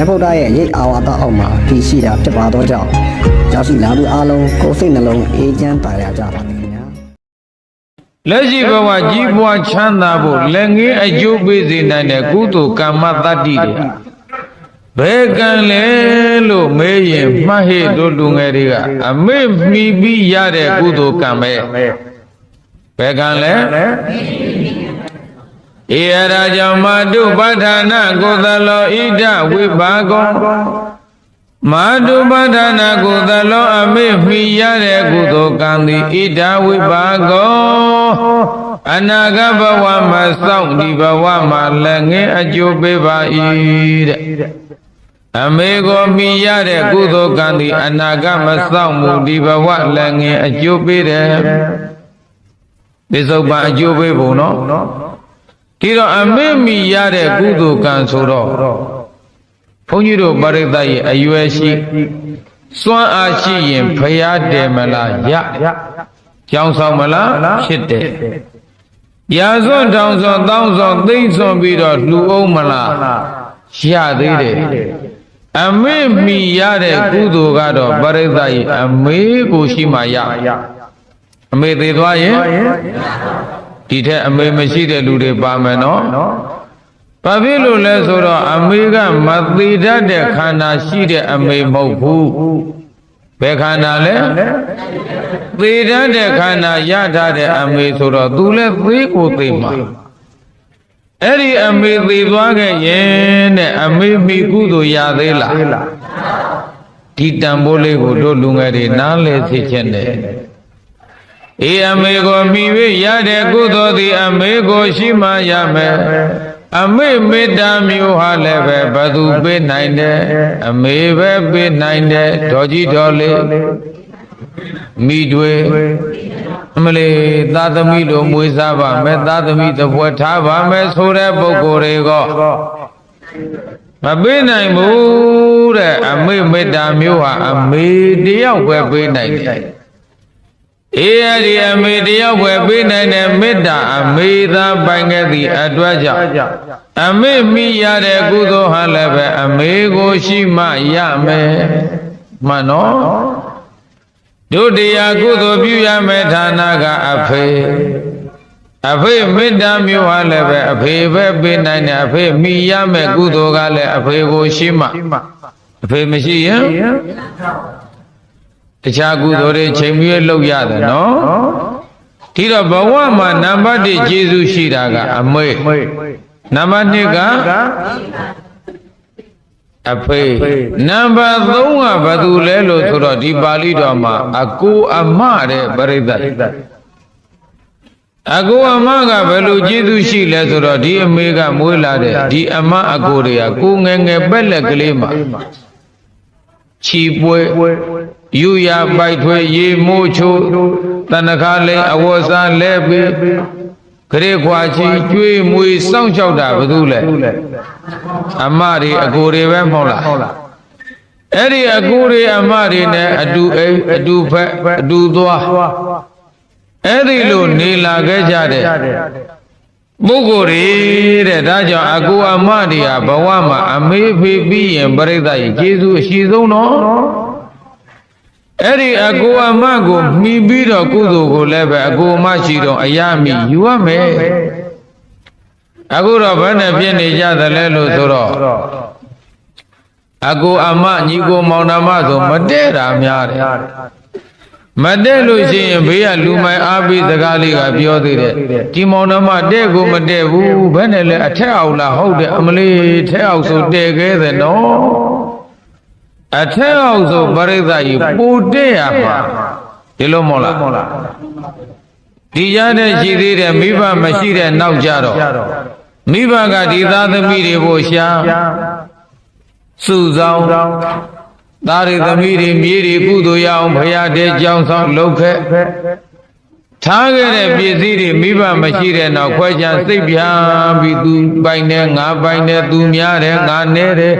မြတ်ဗုဒ္ဓရဲ့ရိတ်အာဝါဒအောက်မှာတည်ရှိတာဖြစ်ပါသောကြောင့်ရောက်ရှိလာသူအလုံးကိုယ်စိတ်နှလုံးအေးချမ်းပါရကြပါစေခင်ဗျာလက်ရှိဘဝကြီးပွားချမ်းသာဖို့လက်ငင်းအကျိုးပေးစေနိုင်တဲ့ကုသိုလ်ကမ္မတတ္တိတွေဘယ်ကံလဲလို့မေးရင်မှတ်ဟိတို့လူငယ်တွေကအမေ့မှီပြီးရတဲ့ကုသိုလ်ကံပဲဘယ်ကံလဲ ဧရာကြောင့်မာတုပဋ္ဌာနာကိုသလောဣဒဝိပါကောမာတုပဋ္ဌာနာကိုသလောအမေ့မှီရတဲ့ကုသိုလ်ကံသည်ဣဒဝိပါကောအနာဂတ်ဘဝမှာစောင့်ဒီဘဝမှာလည်းငင်းအကျိုးပေးပါ၏တဲ့အမေကိုမိရတဲ့ကုသိုလ်ကံသည်အနာဂတ်မစောင့်မှုဒီဘဝလည်းငင်းအကျိုးပေးတယ်ပိစုံပန်အကျိုးပေးဖို့နော် ဒီတော့အမေမိရတဲ့ကုသိုလ်ကံဆိုတော့ဘုန်းကြီးတို့ပရိသတ်ရဲ့အရွယ်ရှိစွမ်းအားရှိရင်ဖျားတယ်မလားရကြောင်းဆောင်မလားဖြစ်တယ်ရာစွန်းတောင်စွန်းတောင်းစွန်းသိမ့်စွန်းပြီးတော့လှူအောင်မလားရသေးတယ်အမေမိရတဲ့ကုသိုလ်ကတော့ပရိသတ်ရဲ့အမေကိုရှိမှရအမေသေးသွားရင် ဒီထက်အမေမရှိတဲ့လူတွေပါမယ်နော်ဘာဖြစ်လို့လဲဆိုတော့အမေကမသေးတတ်တဲ့ခန္ဓာရှိတဲ့အမေမဟုတ်ဘူးဘယ်ခန္ဓာလဲသေတတ်တဲ့ခန္ဓာရထားတဲ့အမေဆိုတော့ तू လည်းသေးကိုသိမှာအဲ့ဒီအမေသေးသွားခဲ့ရင်တဲ့အမေမိကုသိုလ်ရသေးလားဒီတန်ဖိုးလေးကိုတို့လူငယ်တွေနားလဲသိချက်နဲ့ အေးအမေကိုမိဝရတဲ့ကုသိုလ်သည်အမေကိုရှိမှရမယ်အမေမေတ္တာမျိုးဟာလည်းပဲဘသူပေးနိုင်တယ်အမေပဲပေးနိုင်တယ်ဒေါ်ကြီးဒေါ်လေးမိတွေအမလေးသာသမီလိုမွေးစားပါမယ်သာသမီတပွဲထားပါမယ်ဆိုတဲ့ပုဂ္ဂိုလ်တွေကမပေးနိုင်ဘူးတဲ့အမေမေတ္တာမျိုးဟာအမေတယောက်ပဲပေးနိုင်တယ် အေးအဲ့ဒီအမေတယောက်ပဲပေးနိုင်တဲ့မေတ္တာအမေသာပိုင်ခဲ့သည့်အတွက်ကြောင့်အမေမိရတဲ့ကုသိုလ်ဟာလည်းပဲအမေကိုရှိမှရမယ်မှန်နော်တို့တရားကုသိုလ်ပြုရမယ်ဌာနကအဖေအဖေမေတ္တာမျိုးဟာလည်းပဲအဖေပဲပေးနိုင်တယ်အဖေမိရမယ်ကုသိုလ်ကလည်းအဖေကိုရှိမှအဖေမရှိရင် တခြားကုသိုလ်တွေချိန်မြဲလုပ်ရတယ်နော်ဒီတော့ဘဝမှာနံပါတ်1ကျေးဇူးရှိတာကအမေနံပါတ်2ကအဖေနံပါတ်3ကဘာတူလဲလို့ဆိုတော့ဒီပါဠိတော်မှာအကိုအမတဲ့ပရိသတ်အကိုအမကဘယ်လိုကျေးဇူးရှိလဲဆိုတော့ဒီအမေကမွေးလာတဲ့ဒီအမအကိုတွေကကိုငယ်ငယ်ပက်လက်ကလေးမှာခြီပွဲ ယူရပိုက်ထွေရေမိုးချိုးတဏ္ဍခါလိန်အဝတ်စားလဲပြီးခရေခွာချီကျွေးမွေစောင့်ရှောက်တာဘာလို့လဲအမတွေအကိုတွေပဲမဟုတ်လားအဲ့ဒီအကိုတွေအမတွေနဲ့အတူအိမ်အတူဖက်အတူသွားအဲ့ဒီလိုနေလာခဲ့ကြတဲ့ပုဂ္ဂိုလ်တွေတဲ့ဒါကြောင့်အကူအမတွေဟာဘဝမှာအမေဖေးပြီးရင်ပြိဿရဲ့ကျေးဇူးအရှိဆုံးတော့ အဲ့ဒီအကူအမကိုမှီပြီးတော့ကုသိုလ်ကိုလည်းပဲအကူအမရှိတော့အရာမိယူရမယ်အခုတော့ဘယ်နဲ့ဖြစ်နေကြသလဲလို့ဆိုတော့အကူအမညီကိုမောင်နှမဆိုမတည့်တာများတယ်မတဲ့လို့ရှိရင်ဘေးကလူမိုင်အားပေးစကားလေးကပြောသေးတယ်ဒီမောင်နှမတဲ့ကိုမတဲ့ဘူးဘယ်နဲ့လဲအထက်အောင်လားဟုတ်တယ်အမလေးထက်အောင်ဆိုတဲ့ခဲ့တယ်နော် အထက်အောင်ဆိုပရိသတ်ကြီးပူတဲ့ရမှာဒီလိုမဟုတ်လားဒီရတဲ့ရှိသေးတယ်မိဘမရှိတဲ့နောက်ကြတော့မိဘကဒီသားသမီးတွေဖို့ရှာစုဆောင်သားတွေသမီးတွေမြေးတွေကုသိုလ်ရအောင်ဖရာတဲ့ကြောင်းဆောင်လုပ်ခဲ့ထားခဲ့တဲ့ပစ္စည်းတွေမိဘမရှိတဲ့နောက်ခွဲခြားစိတ်ပြားပြီးသူပိုင်တယ်ငါပိုင်တယ်သူများတယ်ငါနဲတယ်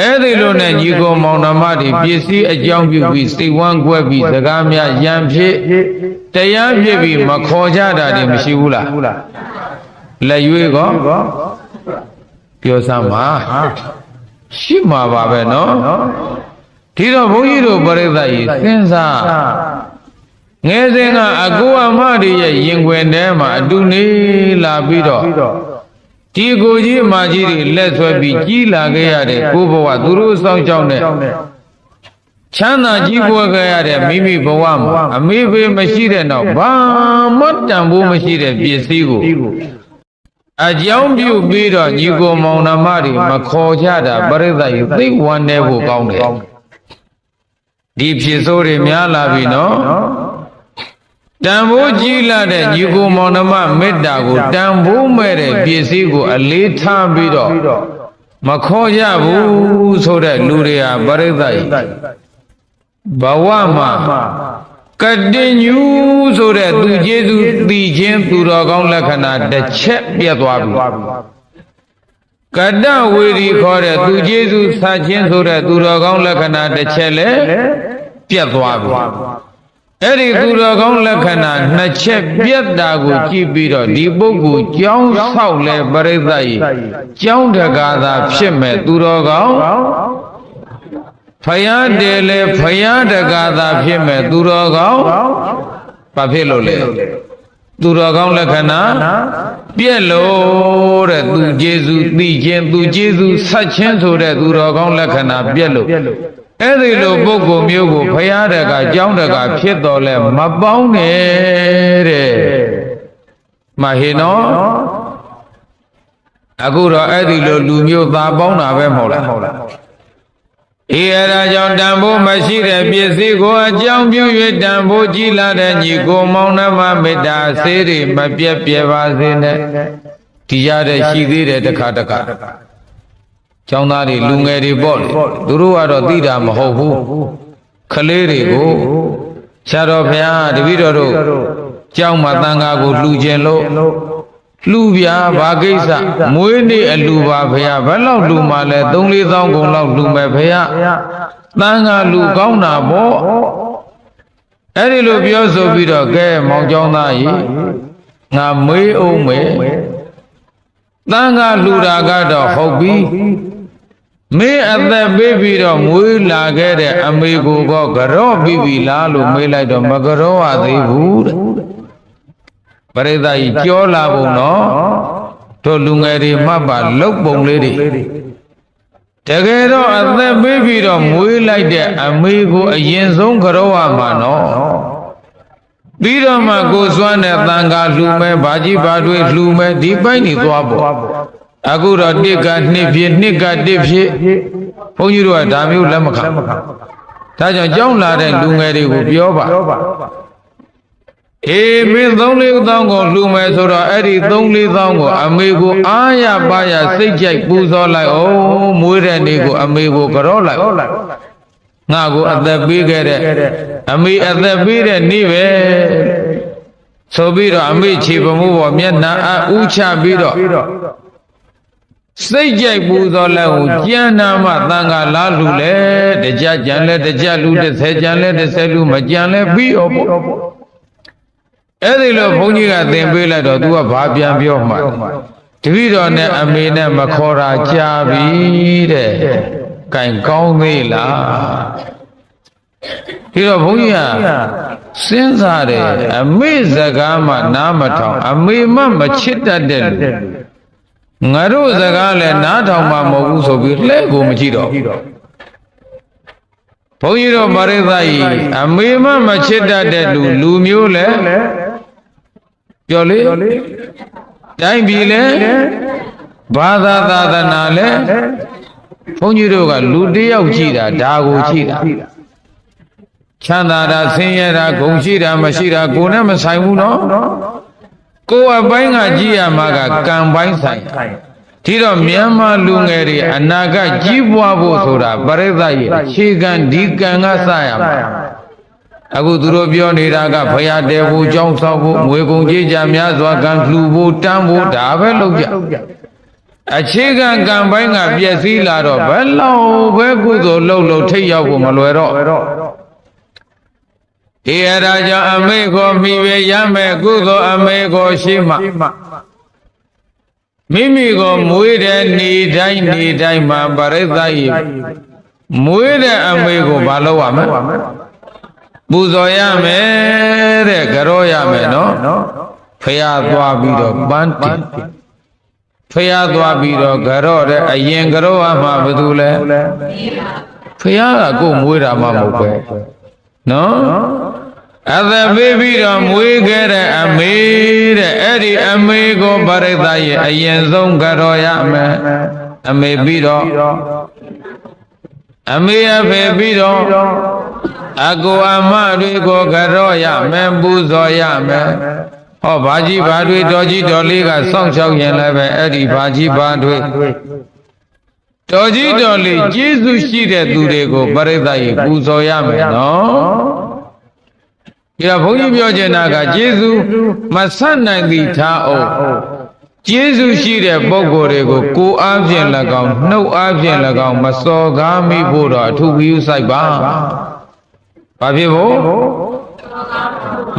အဲ့ဒီလိုနဲ့ညီကိုမောင်နှမတွေပစ္စည်းအကြောင်းပြုပြီးစိတ်ဝမ်းကွက်ပြီးစကားများရံဖြစ်တရားဖြစ်ပြီးမခေါ်ကြတာတွေမရှိဘူးလားလက်ရွေးကောပြောစမ်းပါရှိမှာပါပဲနော်ဒီတော့ဘုန်းကြီးတို့ပြိဿကြီးစဉ်းစားငယ်စဉ်ကအကူအမတွေရဲ့ရင်ခွင်ထဲမှာအတူနေလာပြီးတော့ ဒီကိုကြီးအမကြီးတွေလက်ဆွဲပြီးကြီးလာခဲ့ရတဲ့ကိုဘဝသူတို့စောင့်ကြောင်းတဲ့ချမ်းသာကြီးပွားခဲ့ရတဲ့မိမိဘဝမှာအမေဖေမရှိတဲ့နောက်ဘာမှတန်ဖိုးမရှိတဲ့ပစ္စည်းကိုအကြောင်းပြုပြီးတော့ညီကိုမောင်နှမတွေမခေါ်ကြတာပြိဿကြီးသိဝမ်းနေဖို့ကောင်းတယ်ဒီဖြစ်စိုးတွေများလာပြီနော် တန်ဖိုးကြီးလာတဲ့ညီကိုမောင်နှမမေတ္တာကိုတန်ဖိုးမဲ့တဲ့ပစ္စည်းကို အလေးထားပြီးတော့မခေါ်ကြဘူးဆိုတဲ့လူတွေဟာပြိဿကြီးဘဝမှာကတိညူဆိုတဲ့သူကျေးဇူးတည်ခြင်းသူတော်ကောင်းလက္ခဏာတစ်ချက်ပြတ်သွားပြီကတ္တဝေဒီခေါ်တဲ့သူကျေးဇူးဆခြင်းဆိုတဲ့သူတော်ကောင်းလက္ခဏာတစ်ချက်လည်းပြတ်သွားပြီ အဲ့ဒီသူတော်ကောင်းလက္ခဏာနှစ်ချက်ပြတ်တာကိုကြည့်ပြီးတော့ဒီပုဂ္ဂိုလ်ကြောင်းဆောက်လဲပရိသတ်ကြီးကြောင်းတကားသာဖြစ်မဲ့သူတော်ကောင်းဖယားတယ်လေဖယားတကားသာဖြစ်မဲ့သူတော်ကောင်းဘာဖြစ်လို့လဲသူတော်ကောင်းလက္ခဏာပြက်လို့တဲ့သူကျေစုသိခြင်းသူကျေစုဆက်ခြင်းဆိုတဲ့သူတော်ကောင်းလက္ခဏာပြက်လို့ အဲ့ဒီလိုပုဂ္ဂိုလ်မျိုးကိုဖယားတကားကြောင်းတကားဖြစ်တော်လဲမပေါင်းနဲ့တဲ့မဟေနော်အခုတော့အဲ့ဒီလိုလူမျိုးသာပေါင်းတာပဲမဟုတ်လားအေးအဲ့ဒါကြောင့်တန်ဖိုးမရှိတဲ့ပစ္စည်းကိုအကြောင်းပြု၍တန်ဖိုးကြီးလာတဲ့ညီကိုမောင်နှမမေတ္တာဆေးတွေမပြတ်ပြဲပါစေနဲ့ဒီရတဲ့ရှိသေးတယ်တစ်ခါတစ်ခါ ကျောင်းသားတွေလူငယ်တွေပေါ့လေသူတို့ကတော့သိတာမဟုတ်ဘူးခလေးတွေကိုဆရာတော်ဘုရားတပည့်တော်တို့ကျောင်းမှာတန်ခါကိုလှူခြင်းလို့လူပြာဘာကိစ္စမွေးနေ့အလူပါဖေရဘယ်လောက်လူမှလဲ3 4သောင်းကုန်လောက်လူမယ်ဖေရတန်ခါလူကောင်းတာပေါ့အဲ့ဒီလိုပြောဆိုပြီးတော့ကဲမောင်ကျောင်းသားကြီးငါမေးအောင်မေတန်ခါလူတာကတော့ဟုတ်ပြီ မင်းအသက်ပေးပြီးတော့မွေးလာခဲ့တဲ့အမေကိုကကြော့ပြီးပြီလားလို့မေးလိုက်တော့မကြော့ရသေးဘူးတဲ့ပရိသတ်ကြီးကြောလာပုံတော့တို့လူငယ်တွေမှတ်ပါလုတ်ပုံလေးတွေတကယ်တော့အသက်ပေးပြီးတော့မွေးလိုက်တဲ့အမေကိုအရင်ဆုံးကြော့ရမှာနော်ပြီးတော့မှကိုစွမ်းတဲ့တန်ခါလှူမဲ့ဘာကြီးဘာတွေလှူမဲ့ဒီပိုင်းနေသွားပေါ့ အခုတော့တစ်ကနှစ်ဖြစ်နှစ်ကတစ်ဖြစ်ဘုန်းကြီးတို့ကဒါမျိုးလက်မခံဒါကြောင့်ကြောင်းလာတဲ့လူငယ်တွေကိုပြောပါအေးမင်း3 4သောင်းကိုလှူမယ်ဆိုတော့အဲ့ဒီ3 4သောင်းကိုအမေကိုအားရပါရစိတ်ကြိုက်ပူဇော်လိုက်အောင်မွေးတဲ့နေ့ကိုအမေကိုကြော့လိုက်ငါကိုအသက်ပေးခဲ့တဲ့အမေအသက်ပေးတဲ့နေ့ပဲဆိုပြီးတော့အမေခြေပမှုပေါ်မျက်နှာအဥချပြီးတော့ စိတ်ကြိုက်ပူဇော်လိုက်ကိုကြံနာမှတန်ခါလားလူလေတကြကြံလဲတကြလူ30ကြံလဲ30လူမကြံလဲပြီးတော့ပေါ့အဲ့ဒီလိုဘုန်းကြီးကသင်ပေးလိုက်တော့ तू ကဘာပြန်ပြောမှတပည့်တော်နဲ့အမေနဲ့မခေါ်တာကြာပြီတဲ့။ကင်ကောင်းသေးလားဒီတော့ဘုန်းကြီးကစဉ်းစားတယ်အမေစကားမှနားမထောင် အမေမှမချစ်တတ်တဲ့လူ ငါတို့စကားလည်းနားထောင်မှမဟုတ်ဘူးဆိုပြီးလှဲ့ကိုမကြည့်တော့ဘုန်းကြီးတို့ပရိသတ်ကြီးအမေမှမချစ်တတ်တဲ့လူလူမျိုးလည်းပြောလေတိုင်းပြည်လည်းဘာသာသာသနာလည်းဘုန်းကြီးတို့ကလူတယောက်ကြည့်တာဒါကိုကြည့်တာချမ်းသာတာဆင်းရဲတာဂုဏ်ရှိတာမရှိတာကိုယ်နဲ့မဆိုင်ဘူးနော် ကိုယ်အပိုင်းကကြည့်ရမှာကကံပိုင်းဆိုင်ဒီတော့မြန်မာလူငယ်တွေအနာဂတ်ကြီးပွားဖို့ဆိုတာပရိသတ်ရဲ့အခြေခံဒီကံကစရမှာအခုသူတို့ပြောနေတာကဖရာတဲဖို့ကြောင်းဆောက်ဖို့ငွေကုန်ကြေးကြများစွာကံလှူဖို့တန်းဖို့ဒါပဲလုပ်ကြအခြေခံကံပိုင်းကပြည့်စည်လာတော့ဘယ်လောက်ပဲကုသိုလ်လုပ်လို့ထိတ်ရောက်ဖို့မလွယ်တော့ ဒီအရာကြောင့်အမေကိုမိပဲရမယ်ကုသိုလ်အမေကိုရှိမှမိမိကိုမွေးတဲ့နေတိုင်းနေတိုင်းမှာပရိသတ်ဤမွေးတဲ့အမေကိုမလုပ်ရမယ်ပူဇော်ရမယ်တဲ့ကြောရမယ်နော်ဖះသွားပြီးတော့ပန်းတင်ဖះသွားပြီးတော့ကြောတဲ့အရင်ကြောရမှာဘာလို့လဲဖះကကိုယ်မွေးတာမှမဟုတ်ပဲ နော်အသက်ပေးပြီးတော့မွေးခဲ့တဲ့အမေတဲ့အဲ့ဒီအမေကိုပရိသတ်ရဲ့အရင်ဆုံးကြောရမယ်အမေပြီးတော့အမေအဖေပြီးတော့အကိုအမတွေကိုကြောရမယ်ပူဇော်ရမယ်ဟောဘာကြီးဘာတွေတော်ကြီးတော်လေးကစောင့်ရှောက်ရင်လည်းပဲအဲ့ဒီဘာကြီးဘာတွေ တော်ကြီးတော်လေးကျေးဇူးရှိတဲ့သူတွေကိုပရိသတ်ရေပူဇော်ရမယ်နော်ဒီတော့ဘုန်းကြီးပြောချင်တာကကျေးဇူးမဆက်နိုင်သည်ထားအောင်ကျေးဇူးရှိတဲ့ပုဂ္ဂိုလ်တွေကိုကိုယ်အားဖြင့်၎င်းနှုတ်အားဖြင့်၎င်းမစော်ကားမိဖို့တော့အထူးဂရုစိုက်ပါဘာဖြစ်ဖို့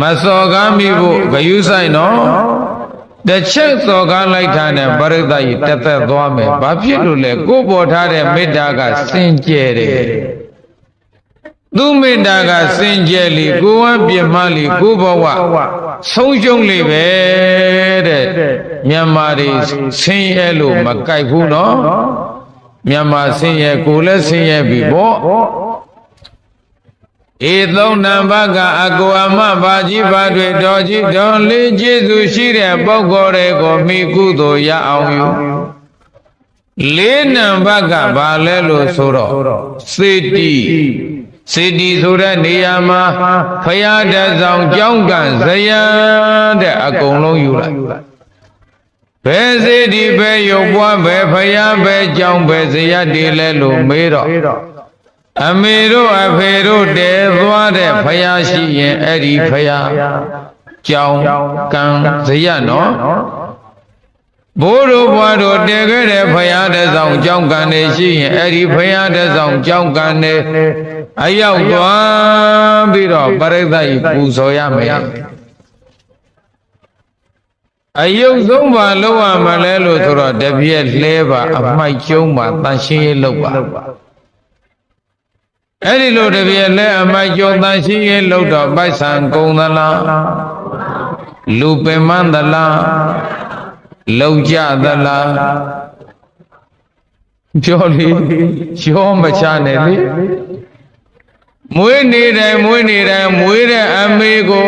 မစော်ကားမိဖို့ဂရုစိုက်နော် တစ်ချက်စော်ကားလိုက်တာနဲ့ပရိသတ်ကြီးတက်သက်သွားမယ်ဘာဖြစ်လို့လဲကိုယ်ပေါ်ထားတဲ့မေတ္တာကစင်ကြယ်တယ်သူမေတ္တာကစင်ကြယ်လေကိုယ်ဝပြမလေကိုယ်ဘဝဆုံးရှုံးလေပဲတဲ့မြန်မာတွေဆင်းရဲလို့မကြိုက်ဘူးနော်မြန်မာဆင်းရဲကိုယ်လည်းဆင်းရဲပြီပေါ့ ဧသုံးနံပါတ်ကအကိုအမဘာကြီးဘာတွေတော်ကြီးတော်လေးကျေးဇူးရှိတဲ့ပုဂ္ဂိုလ်တွေကိုမိကုသိုလ်ရအောင်ယူလေးနံပါတ်ကဘာလဲလို့ဆိုတော့စေတီစေတီဆိုတဲ့နေရာမှာဖရာတဆောင်ကြောင်းကန်ဇယံတဲ့အကုန်လုံးယူလိုက်ဘယ်စေတီပဲရုပ်ပွားပဲဖရာပဲကြောင်းပဲဇယတီလဲလို့မေးတော့ အမေတို့အဖေတို့တည်သွားတဲ့ဖရာရှိရင်အဲ့ဒီဖရာကြောင်းကံဇယနော်ဘိုးတို့ဘွားတို့တည်ခဲ့တဲ့ဖရာတဆောင်ကြောင်းကံနေရှိရင်အဲ့ဒီဖရာတဆောင်ကြောင်းကံနေအရောက်သွားပြီးတော့ပရိသတ်ကြီးပူဇော်ရမယ်အယုတ်ဆုံးပါလောက်ရမလဲလို့ဆိုတော့တပြည့်လဲပါအမိုက်ကျုံးပါတန်ရှင်းရေးလုပ်ပါ အဲ့ဒီလိုတပြည့်လဲအမိုက်ကျုံးတန်ရှင်းရေးလုပ်တော့ပိုက်ဆံကုန်သလားလူပင်မသလားလုံကြသလားပြောလေရောမချနဲ့လေမွေးနေတယ်မွေးနေတယ်မွေးတဲ့အမေကို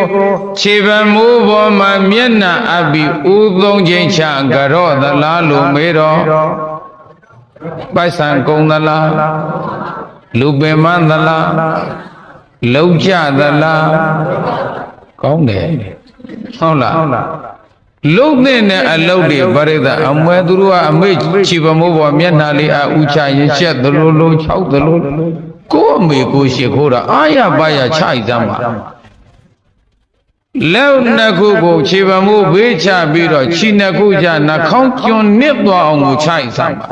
ခြေပံမိုးပေါ်မှာမျက်နှာအပ်ပြီးဥသုံးချင်းချကြော့သလားလို့မေးတော့ပိုက်ဆံကုန်သလား လူပင်မသလားလုံကြသလားကောင်းတယ်ဟုတ်လားလုတ်တဲ့အလုတ်တွေပရိသတ်အမွဲသူတို့ကအမေခြေပမိုးပေါ်မျက်နှာလေးအဥချရင်ရှက်သလိုလိုခြောက်သလိုကိုအမေကိုရှိခိုးတာအာရပါရခြိုက်စမ်းပါလက်နှစ်ခုကိုခြေပမိုးဘေးချပြီးတော့ခြေနှစ်ခုချနှာခေါင်းကျွန်းနစ်သွားအောင်ကိုခြိုက်စမ်းပါ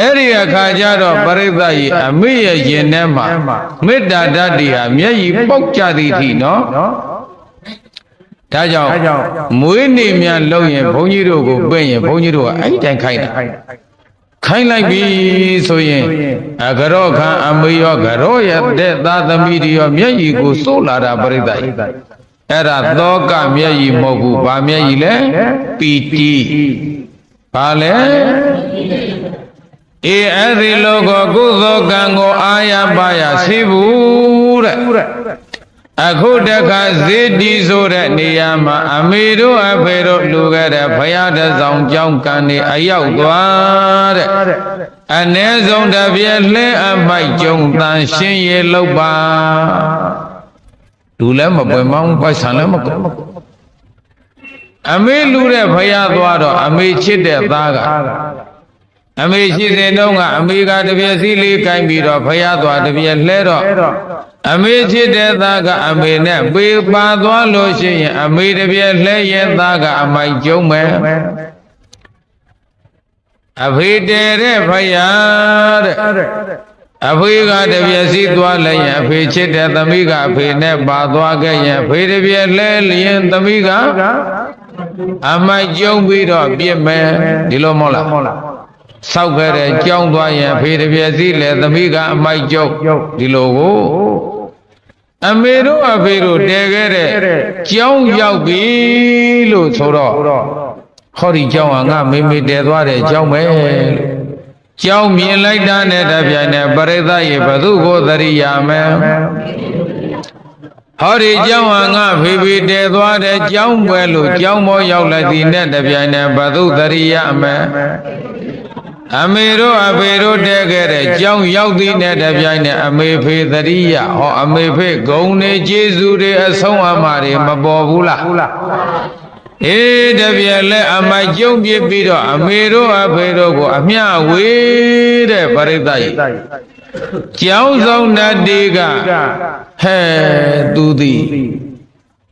အဲ့ဒီအခါကျတော့ပရိသတ်ကြီးအမေရဲ့ရင်ထဲမှာမေတ္တာဓာတ်တွေဟာမျက်ရည်ပေါက်ကြသည်ထိနော်ဒါကြောင့်မွေးနေ့များလုပ်ရင်ဘုန်းကြီးတို့ကိုပြင့်ရင်ဘုန်းကြီးတို့ကအဲ့ဒီတိုင်းခိုင်းတာခိုင်းလိုက်ပြီဆိုရင်အကရောခံအမေရောကရောရတဲ့သာသမီတွေရောမျက်ရည်ကိုစိုးလာတာပြိဿကြီးအဲ့ဒါသောကမျက်ရည်မဟုတ်ဘူးဗာမျက်ရည်လဲပီတိဘာလဲ အေးအဲ့ဒီလောကကုသိုလ်ကံကိုအာရပါရသိဘူးတဲ့အခုတခါဇေတီဆိုတဲ့နေရာမှာအမေတို့အဖေတို့လူခဲ့တဲ့ဘုရားတဆောင်ကြောင်းကံနေအရောက်သွားတဲ့အ ਨੇ ဆုံးတစ်ပြည့်လှဲအမိုက်ကြုံတန်ရှင်းရေလောက်ပါလူလည်းမပွင့်မောင်းပိုက်ဆံလည်းမကုန်အမေလူတဲ့ဘုရားသွားတော့အမေချစ်တဲ့သားက အမေရှိစဉ်တုန်းကအမေကတပြည့်စီလေးကိုင်းပြီးတော့ဖယားသွားတပြည့်လှဲတော့အမေဖြစ်တဲ့သားကအမေနဲ့ပေပါသွားလို့ရှိရင် အမေတပြည့်လှဲရဲ့သားကအမိုက်ကျုံးမယ်အဖေတဲတဲ့ဖယားတဲ့အဖေကတပြည့်စီသွားလိုက်ရင်အဖေချစ်တဲ့သမီးကအဖေနဲ့ပါသွားခဲ့ရင်အဖေတပြည့်လှဲလျင်သမီးကအမိုက်ကျုံပြီးတော့ပြစ်မယ်ဒီလိုမဟုတ်လား ဆောက်ခဲ့တဲ့ကြောင်းသွားရင်ဖေတပြက်စီလေသမီးကအမိုက်ကျုံဒီလိုကိုအမေတို့အဖေတို့တည်ခဲ့တဲ့ကြောင်းရောက်ပြီလို့ဆိုတော့ဟောဒီကြောင်းကငါမေမေတည်သွားတဲ့ကြောင်းပဲလို့ကြောင်းမြင်လိုက်တာနဲ့တပြိုင်နက်ပရိသတ်ရေဘသူကိုသတိရမယ်ဟောဒီကြောင်းဟာငါဖေဖေတည်သွားတဲ့ကြောင်းပွဲလို့ကြောင်းပေါ်ရောက်လိုက်သည်နဲ့တပြိုင်နက်ဘသူသတိရမယ် အမေတို့အဖေတို့တည်ခဲ့တဲ့ကြောင်းရောက်သည်နဲ့တပြိုင်နက်အမေဖေသတိရဟောအမေဖေဂုံနေကျေးဇူးတွေအဆုံးအမတွေမပေါ်ဘူးလားအေးတပြက်လက်အမိုက်ကျုံပြစ်ပြီးတော့အမေတို့အဖေတို့ကို အမျှဝေးတဲ့ပရိသတ်ကြီးကျောင်းဆောင်တတ်တေကဟဲသူသည်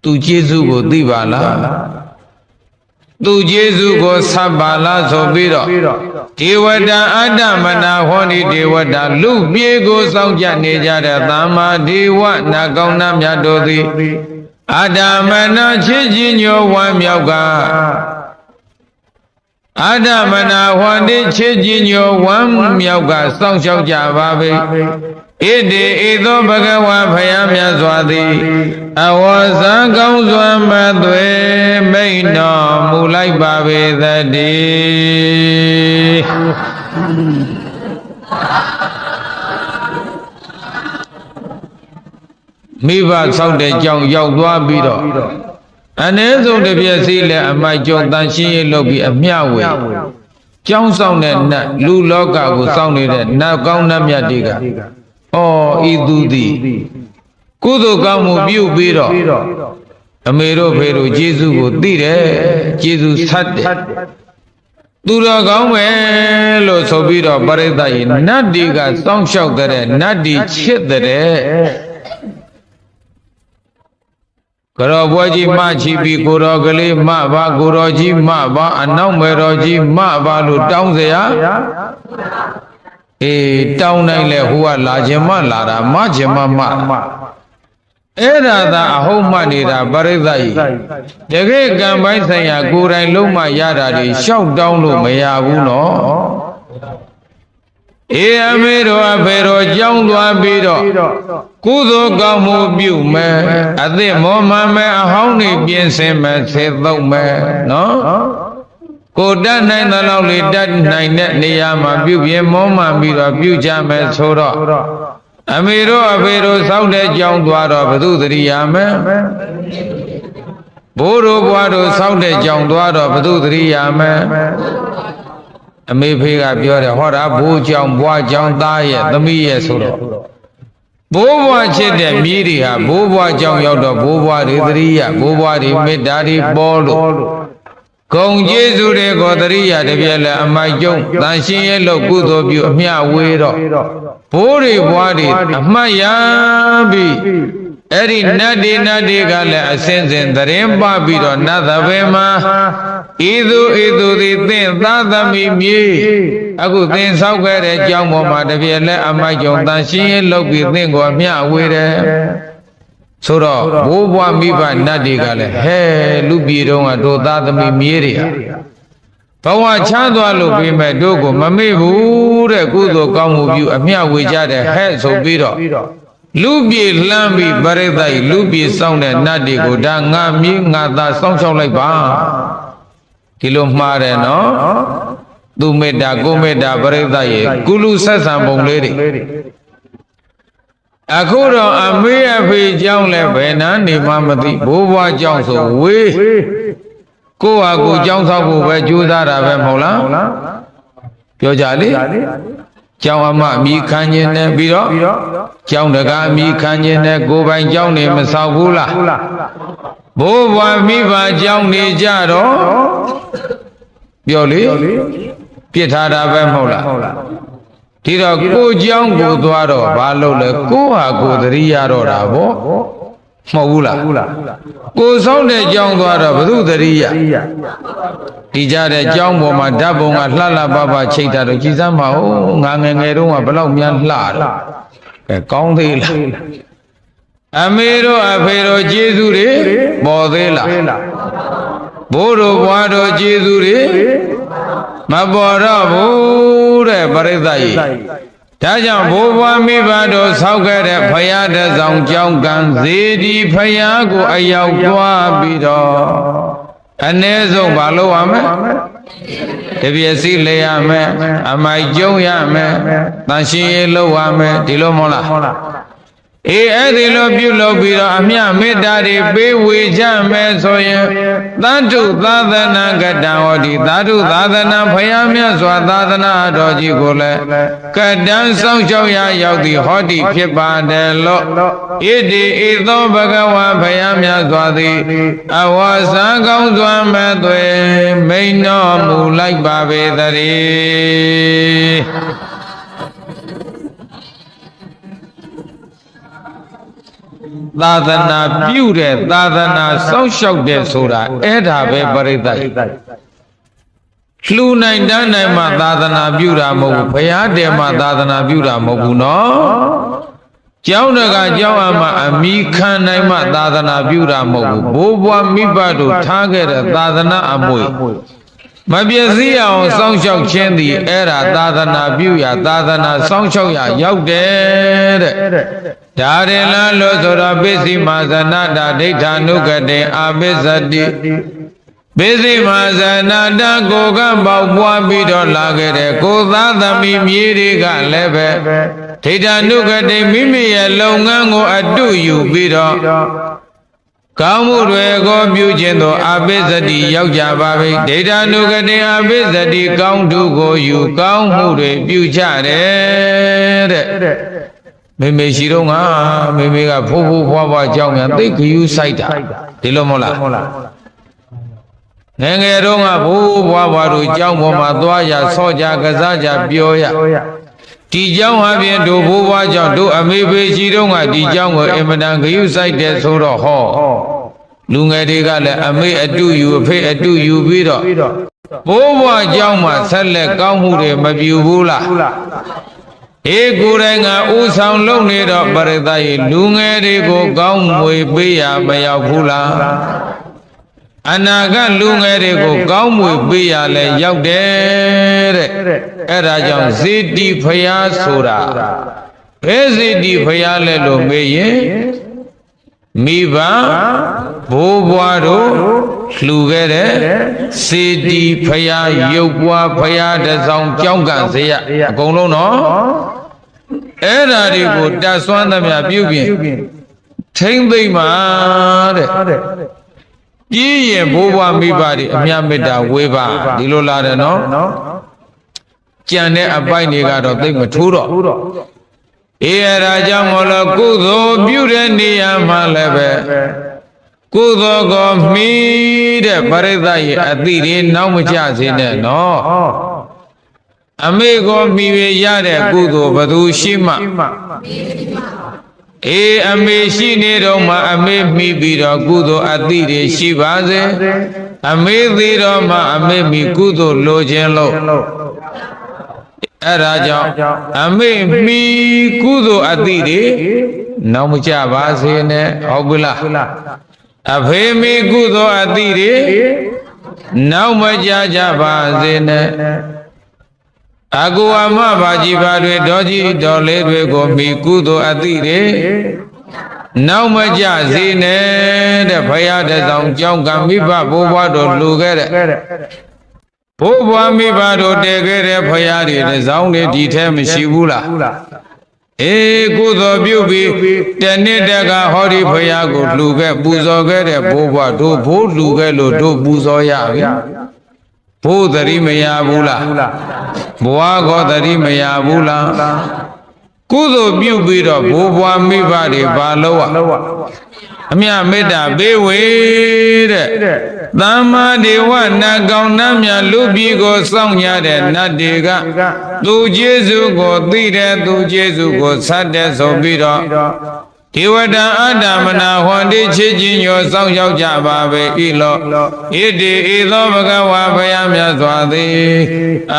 သူကျေးဇူးကိုသိပါလား သူကျေးဇူးကိုဆပ်ပါလားဆိုပြီးတော့ဒေဝတာအတ္တမနာဟောဒီဒေဝတာလူပြေကိုစောင့်ကြနေကြတဲ့သမ္မာဒေဝနာကောင်းနာမြတ်တို့သည်အတ္တမနာချစ်ကြီးညိုဝမ်းမြောက်ကအတ္တမနာဟောဒီချစ်ကြီးညိုဝမ်းမြောက်ကစောင့်ရှောက်ကြပါပေ ဣတိဣသောဘဂဝါဖယားမြတ်စွာသည်အဝဇံကောင်းစွာမသွေမိန်တော်မူလိုက်ပါပေသတည်းမိဘဆောက်တဲ့ကြောင်ရောက်သွားပြီးတော့အ ਨੇ ဆုံးတစ်ပြည့်စည်းလဲအမိုက်ကျော်တန်ရှင်းရေးလုပ်ပြီးအမျှဝေကြောင်းဆောင်တဲ့နတ်လူလောကကိုစောင့်နေတဲ့နတ်ကောင်းနတ်မြတ်တွေက ဩဤသူသည်ကုသိုလ်ကောင်းမှုပြုပြီးတော့အမေတို့ဖေတို့ကျေးဇူးကိုသိတယ်ကျေးဇူးဆက်တယ်သူတော်ကောင်းပဲလို့ဆိုပြီးတော့ပရိသတ်ကြီးနတ်ဒီကစောင့်ရှောက်တဲ့နတ်ဒီချစ်တဲ့ကရောဘွယ်ကြီးမချီပြီးကိုတော်ကလေးမပါကိုတော်ကြီးမပါအနောက်မေတော်ကြီးမပါလို့တောင်းเสีย အေးတောင်းနိုင်လဲဟိုကလာခြင်းမလာတာမခြင်းမမအဲ့ဒါသာအဟုတ်မှနေတာပရိသတ်ကြီးတကယ်ကံပိုင်းဆိုင်ရာကိုယ်တိုင်လုံးမရတာတွေရှောက်တောင်းလို့မရဘူးနော်အေးအမေတော်အဖေတော်ကြောင်းသွားပြီးတော့ကုသိုလ်ကောင်းမှုပြုမယ်အသစ်မောမှန်မယ်အဟောင်းတွေပြင်ဆင်မယ်ဆေသုံးမယ်နော် ကိုတတ်နိုင်တဲ့လောက်လေးတတ်နိုင်တဲ့နေရာမှာပြုပြင်မောမှန်ပြီးတော့ပြုကြမယ်ဆိုတော့အမေတို့အဖေတို့စောက်တဲ့ကြောင်းသွားတော့ဘု து တရိယာမယ်ဘိုးတို့ဘွားတို့စောက်တဲ့ကြောင်းသွားတော့ဘု து တရိယာမယ်အမေဖေကပြောတယ်ဟောတာဘိုးကြောင်ဘွားကြောင်သားရဲ့သမီးရဲ့ဆိုတော့ဘိုးဘွားချစ်တဲ့မြည်တွေဟာဘိုးဘွားကြောင်ရောက်တော့ဘိုးဘွားတွေသတိရဘိုးဘွားတွေမေတ္တာတွေပေါ်လို့ ဂုံကျေးဇူးတွေကိုသတိရတပြည့်လဲအမိုက်ကျုံတန်ရှင်းရဲ့လို့ကုသိုလ်ပြုအမျှဝေတော့ဘိုးတွေဘွားတွေအမှတ်ရပြီးအဲ့ဒီနတ်ဒီနတ်တွေကလည်းအစင်းစင်သတင်းပပြီးတော့နတ်သဘင်မှာဤသူဤသူသည်သင်သာသမီမြေအခုသင်ဆောက်ခဲ့တဲ့ကြောင်းပေါ်မှာတပြည့်လဲအမိုက်ကြုံတန်ရှင်းရင်လုပ်ပြီးသင်ကိုအမျှဝေတယ် ဆိုတော့ဘိုးဘွားမိဘနတ်တွေကလည်းဟဲလူပြေတုံးကတို့သားသမီးမြေတွေဟာဘဝချမ်းသွားလို့ပြီးမဲ့တို့ကိုမမေ့ဘူးတဲ့ကုသိုလ်ကောင်းမှုပြုအမျှဝေကြတဲ့ဟဲ့ဆိုပြီးတော့လူပြေလှမ်းပြီးပရိသတ်ကြီးလူပြေစောင့်တဲ့နတ်တွေကိုဒါငါမြေးငါသားစောင့်ရှောက်လိုက်ပါဒီလိုမှားတယ်နော်သူမေတ္တာကိုမေတ္တာပရိသတ်ရဲ့ကုလူဆက်ဆံပုံလေးတွေ အခုတော့အမေအဖေကြောင့်လည်းဘယ်နာနေမှမသိဘိုးဘွားကြောင့်ဆိုဝေးကိုယ့်ဟာကိုယ်ကြောင့်ဆောက်ဖို့ပဲကြိုးစားတာပဲမဟုတ်လားပြောကြလေကြောင်းအမမိခံခြင်းနဲ့ပြီးတော့ကြောင်းတကားမိခံခြင်းနဲ့ကိုယ်ပိုင်ကြောင်းနေမဆောက်ဘူးလားဘိုးဘွားမိဘကြောင်းနေကြတော့ပြောလေပြစ်ထားတာပဲမဟုတ်လား ဒီတော့ကိုကျောင်းကိုသွားတော့ဘာလို့လဲကိုဟာကိုသတိရတော့တာဗောမဟုတ်ဘူးလားကိုဆောင်တဲ့ကျောင်းသွားတော့ဘု து သတိရဒီကြတဲ့ကျောင်းပေါ်မှာဓာတ်ပုံကလှလှပပချိတ်တာတော့ကြည်စမ်းပါဦးငါငယ်ငယ်တုန်းကဘလောက်များလှတော့ကဲကောင်းသေးလားအမေတို့အဖေတို့ကျေးဇူးတွေပေါ်သေးလားဘိုးတို့ဘွားတို့ကျေးဇူးတွေ မပေါ်တော့ဘူးတဲ့ပရိသတ်ကြီးဒါကြောင့်ဘိုးဘွားမိဘတို့ဆောက်ခဲ့တဲ့ဖရာတဆောင်ကြောင်းကံဇေဒီဖရာကိုအရောက်သွားပြီးတော့အ ਨੇ ဆုံးမလုပ်ရမယ်တပြည့်စီလေရမယ်အမိုက်ကျုံရမယ်တန်ရှင်းရေးလုပ်ရမယ်ဒီလိုမဟုတ်လား အေးအဲ့ဒီလိုပြုလုပ်ပြီးတော့အမျှမေတ္တာတွေပေးဝေကြမယ်ဆိုရင်သတ္တုသာသနာကတံဟောဒီသတ္တုသာသနာဖယားမြတ်စွာသာသနာတော်ကြီးကိုလည်းကတံစောင့်ရှောက်ရရောက်သည်ဟောဒီဖြစ်ပါတယ်လို့ဣတိဣသောဘဂဝါဖယားမြတ်စွာသည် အဝါစာကောင်းစွာမဲ့သွေမိန်တော်မူလိုက်ပါပေသတည်း သာသနာပြုတဲ့သာသနာစောင့်ရှောက်တဲ့ဆိုတာအဲ့ဒါပဲပရိသတ်လှူနိုင်တန်းနိုင်မှသာသနာပြုတာမဟုတ်ဘူးဘုရားတယ်မှသာသနာပြုတာမဟုတ်ဘူးနော်ကျောင်းတကကျောင်းအမအမိခံနိုင်မှသာသနာပြုတာမဟုတ်ဘူးဘိုးဘွားမိဘတို့ထားခဲ့တဲ့သာသနာအမွေ မပြည့်စည်အောင်စောင့်ရှောက်ခြင်းသည်အဲ့ဒါသာသနာပြုရာသာသနာစောင့်ရှောက်ရာရောက်တယ်တဲ့ဒါရင်လားလို့ဆိုတော့ပစ္စည်းမာဇနာတာဒိဋ္ဌာနုကတေအာပစ္စတိပစ္စည်းမာဇနာတာကိုကပေါက်ပွားပြီးတော့လာခဲ့တဲ့ကိုသားသမီးမြေးတွေကလည်းပဲဒိဋ္ဌာနုကတေမိမိရဲ့လုပ်ငန်းကိုအတုယူပြီးတော့ ကောင်းမှုတွေကိုပြုခြင်းသောအပိစတိရောက်ကြပါပြီဒိဋ္ဌာနုကတေအပိစတိကောင်းထုကိုယူကောင်းမှုတွေပြုကြတယ်တဲ့မေမေရှိတော့ငါမေမေကဖိုးဖိုးဖွားဖွားကြောင်းမြန်သိတ်ခယူးဆိုင်တာဒီလိုမဟုတ်လားငယ်ငယ်တော့ကဘိုးဘွားဘွားတို့ကြောင်းပေါ်မှာသွားရဆော့ကြကစားကြပြောရ ဒီကြောင်းဟာဖြင့်တို့ဘိုးဘွားကြောင့်တို့အမေဖေရှိတော့ကဒီကြောင်းကိုအင်မတန်ခယူးဆိုင်တယ်ဆိုတော့ဟောလူငယ်တွေကလည်းအမေအတူယူအဖေအတူယူပြီးတော့ဘိုးဘွားကြောင်းမှာဆက်လက်ကောင်းမှုတွေမပြုဘူးလားအေးကိုယ်တိုင်ကဥဆောင်လုပ်နေတော့ပရိသတ်ရေလူငယ်တွေကိုကောင်းမွေပေးရမရောက်ဘူးလား အနာကလူငယ်တွေကိုကောင်းမွေပေးရလဲရောက်တယ်တဲ့အဲ့ဒါကြောင့်ဇေတီဖျားဆိုတာဘယ်ဇေတီဖျားလဲလို့မေးရင်မိဘဘိုးဘွားတို့လှူခဲ့တဲ့စေတီဖရာရုပ်ပွားဖရာတဆောင်ကြောင်းကန်စေရအကုန်လုံးနော်အဲ့ဓာတွေကိုတတ်ဆွမ်းသမျှပြုပြင်ထိမ့်သိမ့်ပါတဲ့ ကြီးရင်ဘိုးဘွားမိဘတွေအမြတ်မေတ္တာဝေးပါဒီလိုလာတယ်နော်ကြံတဲ့အပိုက်တွေကတော့သိမ့်မထိုးတော့အေးအဲ့ဒါကြောင့်မလို့ကုသိုလ်ပြုတဲ့နေရာမှာလည်းပဲကုသိုလ်ကိုမှီတဲ့ပရိသတ်ရဲ့အတိတွေနောက်မကျစေနဲ့နော်အမေကိုမှီရရတဲ့ကုသိုလ်ဘသူရှိမှ အေးအမေရှိနေတော့မှအမေမှီပြီးတော့ကုသိုလ်အတိတွေရှိပါစေအမေသိတော့မှအမေမှီကုသိုလ်လိုခြင်းလို့အဲ့ဒါကြောင့်အမေမှီကုသိုလ်အတိတွေနောက်မကျပါစေနဲ့ဟုတ်ပြီလားအဖေမေကုသိုလ်အတိတွေနောက်မကြကြပါစေနဲ့ အကူအမဘာကြီးပါတွေဒေါ်ကြီးဒေါ်လေးတွေကိုမိကုသိုလ်အတိတွေနောက်မကြစေနဲ့တဲ့ဖရာတဲ့ဆောင်ကြောင်းကမိဘဘိုးဘွားတို့လူခဲ့တဲ့ဘိုးဘွားမိဘတို့တည်ခဲ့တဲ့ဖရာတွေတဲ့ဆောင်တွေဒီထဲမရှိဘူးလားအေးကုသိုလ်ပြုပြီးတနေ့တက်ကဟောဒီဖရာကိုလှူခဲ့ပူဇော်ခဲ့တဲ့ဘိုးဘွားတို့ဘိုးလှူခဲ့လို့တို့ပူဇော်ရပြီ ဘိုးသတိမရဘူးလားဘွားကောသတိမရဘူးလားကုသိုလ်ပြုပြီးတော့ဘိုးဘွားမိဘတွေဘာလို့อ่ะအမြမေတ္တာပေးဝေတဲ့သမ္မာဒေဝနတ်ကောင်နတ်မြတ်လူပြည်ကိုစောင့်ကြတဲ့နတ်တွေကသူကျေးဇူးကိုသိတယ်သူကျေးဇူးကိုဆတ်တယ်ဆိုပြီးတော့ ဒေဝတံအတ္တမနာဟွန်တိချစ်ချင်းညောစောင့်ရှောက်ကြပါပဲဤလောဣတိဤသောဘဂဝါဘုရားမြတ်စွာသည်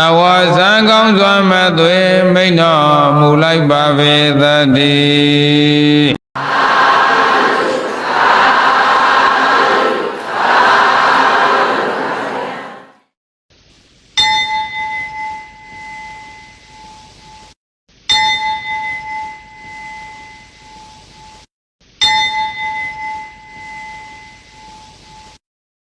အဝါဇံကောင်းစွာမသွေမိန်တော်မူလိုက်ပါပေသတည်း